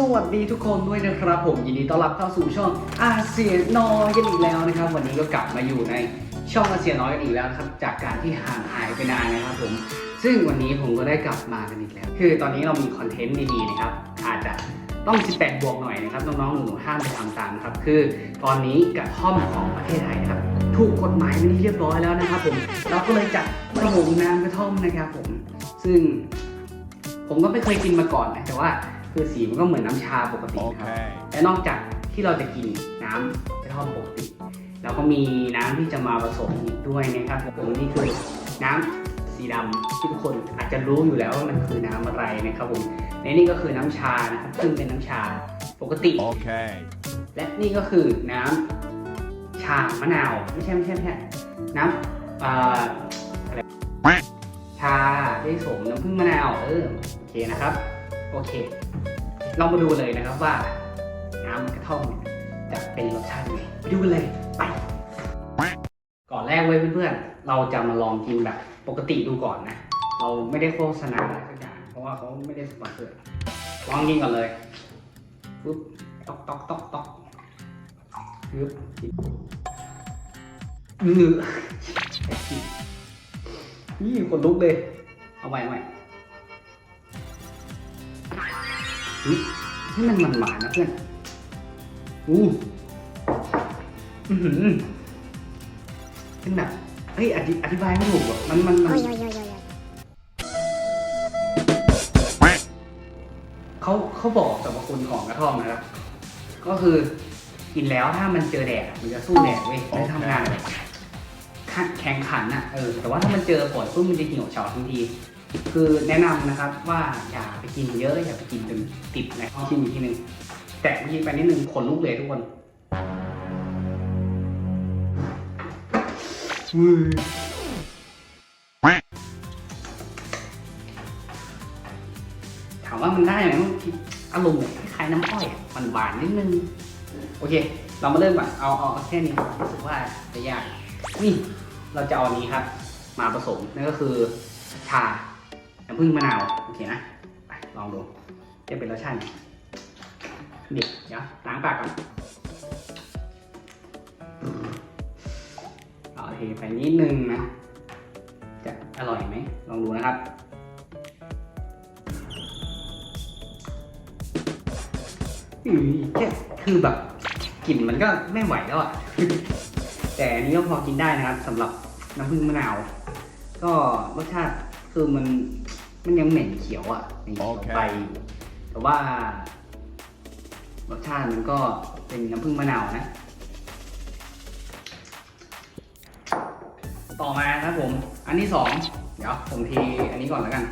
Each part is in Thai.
สวัสดีทุกคนด้วยนะครับผมยินดีต้อนรับเข้าสู่ช่องอาเซียนน้อยกันอีกแล้วนะครับ วันนี้ก็กลับมาอยู่ในช่องอาเซียนน้อยกันอีกแล้วครับจากการที่ห่างหายไปนานนะครับผมซึ่งวันนี้ผมก็ได้กลับมากันอีกแล้ว คือตอนนี้เรามีคอนเทนต์ดีๆนะครับอาจจะต้อง 18 บวกหน่อยนะครับน้องๆหนูๆห้ามไปทำตามครับคือตอนนี้กระท่อมของประเทศไทยครับถูกกฎหมายเป็นที่เรียบร้อยแล้วนะครับผมเราก็เลยจัดกระผมน้ำกระท่อมนะครับผมซึ่งผมก็ไม่เคยกินมาก่อนนะแต่ว่า คือสีมันก็เหมือนน้ำชาปกตินะครับ Okay. และนอกจากที่เราจะกินน้ำกระท่อมปกติ เราก็มีน้ำที่จะมาผสมอีกด้วยนะครับผมนี่คือน้ำสีดำที่ทุกคนอาจจะรู้อยู่แล้วว่ามันคือน้ำอะไรนะครับผมและนี่ก็คือน้ำชานะครับซึ่งเป็นน้ำชาปกติ Okay. และนี่ก็คือน้ำชามะนาวไม่ใช่ไม่ใช่ไม่ใช่น้ำเอ่ออะไรชาที่ผสมน้ำผึ้งมะนาวเออโอเคนะครับ โอเค เรามาดูเลยนะครับว่าน้ำกระท่อมเนี่ยจะเป็นรสชาติยังไงไปดูกันเลยไป ก่อนแรกเว้ยเพื่อนๆ เราจะมาลองกินแบบปกติดูก่อนนะ เราไม่ได้โฆษณาอะไรสักอย่างเพราะว่าเขาไม่ได้สปอนเซอร์ลองกินก่อนเลยปุ๊บตอกตอกตอกตอกปึ๊บอื้อนี่คนลุกเลย เอาไว้เอาไว้ อุ๊ยนี่มันหวานนะเพื่อน อู้อือหือเป็นแบบเฮ้ยอธิอธิบายไม่ถูกหรอกมันมันมันเขาเขาบอกสรรพคุณของกระท่อมนะครับ ก็คือกินแล้วถ้ามันเจอแดดมันจะสู้แดดเว้ยมันจะทำงานแบบแข่งขันอะเออแต่ว่าถ้ามันเจอฝนปุ๊บมันจะเหี่ยวเฉาทันที คือแนะนำนะครับว่าอย่าไปกินเยอะอย่าไปกินจนติดนะชิมอีกทีหนึ่งแตะเมื่อกี้ไปนิดนึงขนลุกเลยทุกคนถามว่ามันได้ไหมอารมณ์คล้ายๆน้ำอ้อยมันหวานนิดนึง โอเค เรามาเริ่มก่อนเอาเอาแค่นี้รู้สึกว่าจะยากนี่เราจะเอาอันนี้ครับ มาผสมนั่นก็คือชา น้ำผึ้งมะนาวโอเคนะไปลองดูจะเป็นรสชาติไงเด็กเดี๋ยวล้างปากก่อนเอาเทไปนิดนึงนะ จะอร่อยไหมลองดูนะครับอืมแค่คือแบบกลิ่นมันก็ไม่ไหวแล้วอะ แต่อันนี้ก็พอกินได้นะครับสำหรับน้ำผึ้งมะนาว ก็รสชาติคือมัน มันยังเหม็นเขียวอะเหม็นเขียวโอเคไปแต่ว่ารสชาติมันก็เป็นน้ำผึ้งมะนาวนะ ต่อมาครับผม อันที่สองเดี๋ยวผมทีอันนี้ก่อนแล้วกัน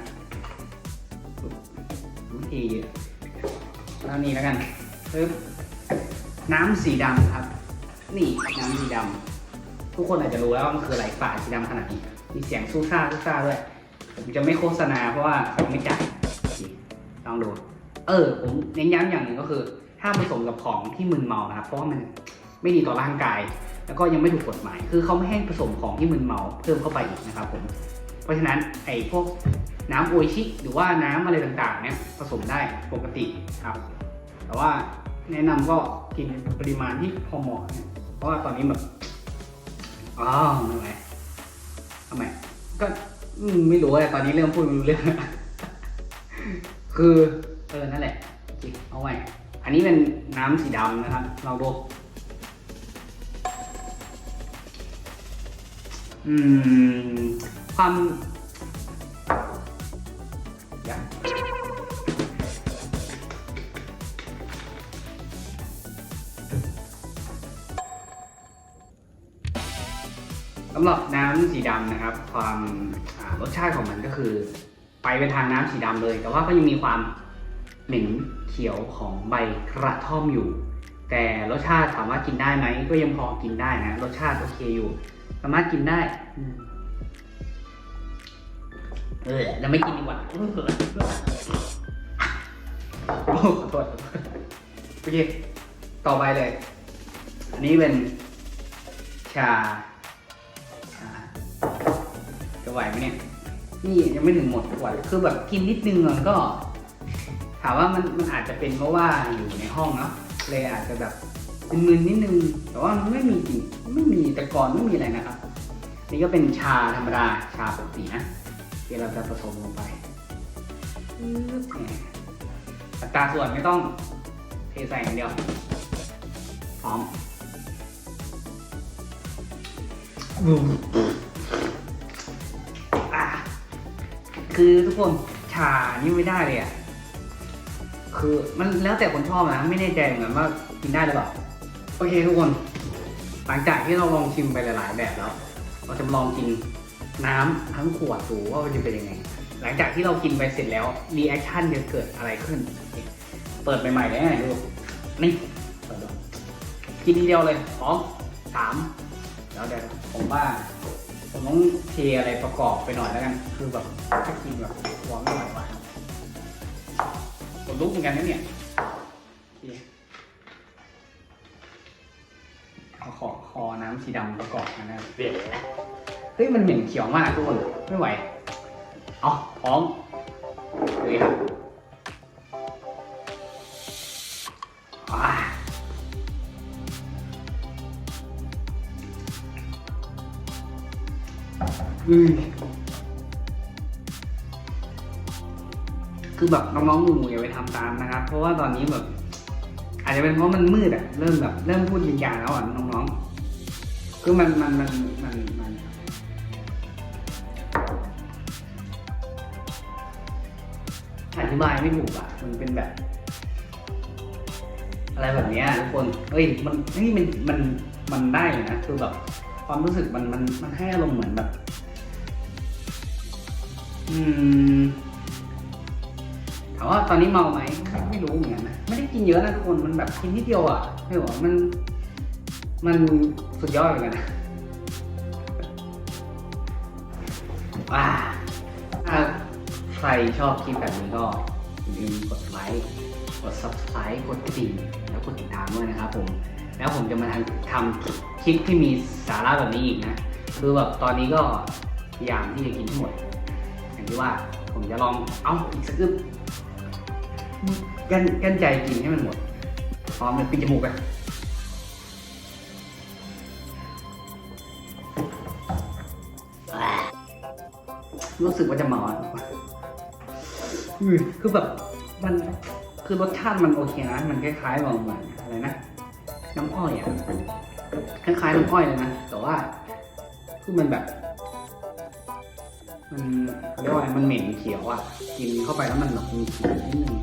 วิธีแล้วนี้แล้วกันปึ๊บน้ำสีดำครับ นี่น้ำสีดำทุกคนอาจจะรู้แล้วว่ามันคืออะไรฝาสีดำขนาดนี้ มีเสียงซูซ่าซูซ่าด้วย ผมจะไม่โฆษณาเพราะว่าผมไม่จ่ายลองดู เออ ผมเน้นย้ำอย่างหนึ่งก็คือห้ามผสมกับของที่มึนเมานะครับ เพราะว่ามันไม่ดีต่อร่างกาย แล้วก็ยังไม่ถูกกฎหมาย คือเขาไม่ให้ผสมของที่มึนเมาเพิ่มเข้าไปอีกนะครับผม เพราะฉะนั้นไอ้พวกน้ำโอชิ หรือว่าน้ำอะไรต่างๆ เนี่ยผสมได้ปกติครับ แต่ว่าแนะนำก็กินปริมาณที่พอเหมาะเนี่ยเพราะว่าตอนนี้แบบอ้าวทำไมทำไมก็ ไม่รู้อะตอนนี้เริ่มพูดไม่รู้เรื่อง คือเออนั่นแหละจิเอาไว้ อันนี้เป็นน้ำสีดำนะครับ เราดู อืม ความ สำหรับน้ำสีดำนะครับ ความรสชาติของมันก็คือ ไปเป็นทางน้ำสีดำเลย แต่ว่าก็ยังมีความเหม็นเขียวของใบกระท่อมอยู่ แต่รสชาติถามว่ากินได้ไหมก็ยังพอกินได้นะ รสชาติโอเคอยู่ สามารถกินได้เออแล้วไม่กินดีกว่าโอ้ขอโทษโอเค ต่อไปเลย อันนี้เป็นชา ไหวไหมเนี่ย นี่ยังไม่ถึงหมดขวด คือแบบกินนิดนึงอะก็ ถามว่ามันมันอาจจะเป็นเพราะว่าอยู่ในห้องเนาะ เลยอาจจะแบบมึนๆนิดนึง แต่ว่ามันไม่มีจริงไม่มีแต่ก่อนไม่มีอะไรนะครับ นี่ก็เป็นชาธรรมดา ชาปกตินะที่เราจะผสมลงไปปึ๊บเนี่ยอัตราส่วนไม่ต้องเทใส่อย่างเดียว พร้อม คือทุกคนชานี่ไม่ได้เลยอะคือมันแล้วแต่คนชอบนะไม่แน่ใจเหมือนกันว่ากินได้หรือเปล่าโอเคทุกคน หลังจากที่เราลองชิมไปหลาย ๆ แบบแล้ว เราจะลองกินน้ำทั้งขวดดูว่ามันจะเป็นยังไง หลังจากที่เรากินไปเสร็จแล้วรีแอคชั่นจะเกิดอะไรขึ้น เปิดใหม่ๆเลยนะดูนี่เปิดดูกินทีเดียวเลยพร้อมสามแล้วเดี๋ยวผมว่า ต้องเทอะไรประกอบไปหน่อยแล้วกัน คือแบบถ้ากินแบบวางไม่ไหวว่ะผมลุกเหมือนกันนะเนี่ยเอาขอคอน้ำสีดำประกอบกันนะเปลี่ยนเฮ้ยมันเหม็นเขียวมากทุกคนไม่ไหว เอาพร้อมเลยครับ คือแบบน้องๆหนูๆอย่าไปทำตามนะครับ เพราะว่าตอนนี้แบบ อาจจะเป็นเพราะมันมืดอะเริ่มแบบ เริ่มพูดยิงยาแล้วอะน้องๆ คือมันมันมันมันมันอธิบายไม่ถูกอะ มันเป็นแบบ อะไรแบบเนี้ยทุกคนเฮ้ย มันเฮ้ยมันมันมันได้นะ คือแบบ ความรู้สึกมันมันมันให้อารมณ์เหมือนแบบ อืมถามว่าตอนนี้เมาไหมไม่ไม่รู้เหมือนกันนะไม่ได้กินเยอะนะทุกคนมันแบบกินนิดเดียวอะไม่หรอมัน มันสุดยอดเหมือนกันนะว้าถ้าใครชอบคลิปแบบนี้ก็อย่าลืมกดไลค์กด subscribe กดกระดิ่งแล้วกดติดตามด้วยนะครับผมแล้วผมจะมาทำทำคลิปที่มีสาระแบบนี้อีกนะ คือแบบตอนนี้ก็พยายามที่จะกินให้งหมด อย่างที่ว่าผมจะลองเอาอีกสักอึบกันกันใจกินให้มันหมด พร้อมเลยปิดจมูกไปรู้สึกว่าจะเมาอะอืมคือแบบมันคือรสชาติมันโอเคนะ มันคล้ายๆแบบเหมือนอะไรนะ น้ำอ้อยอะ คล้ายๆน้ำอ้อยเลยนะ แต่ว่าคือมันแบบ มันเขาเรียกว่าอะไรมันเหม็นเขียวอะ กินเข้าไปแล้วมันแบบมีกลิ่นนิดนึง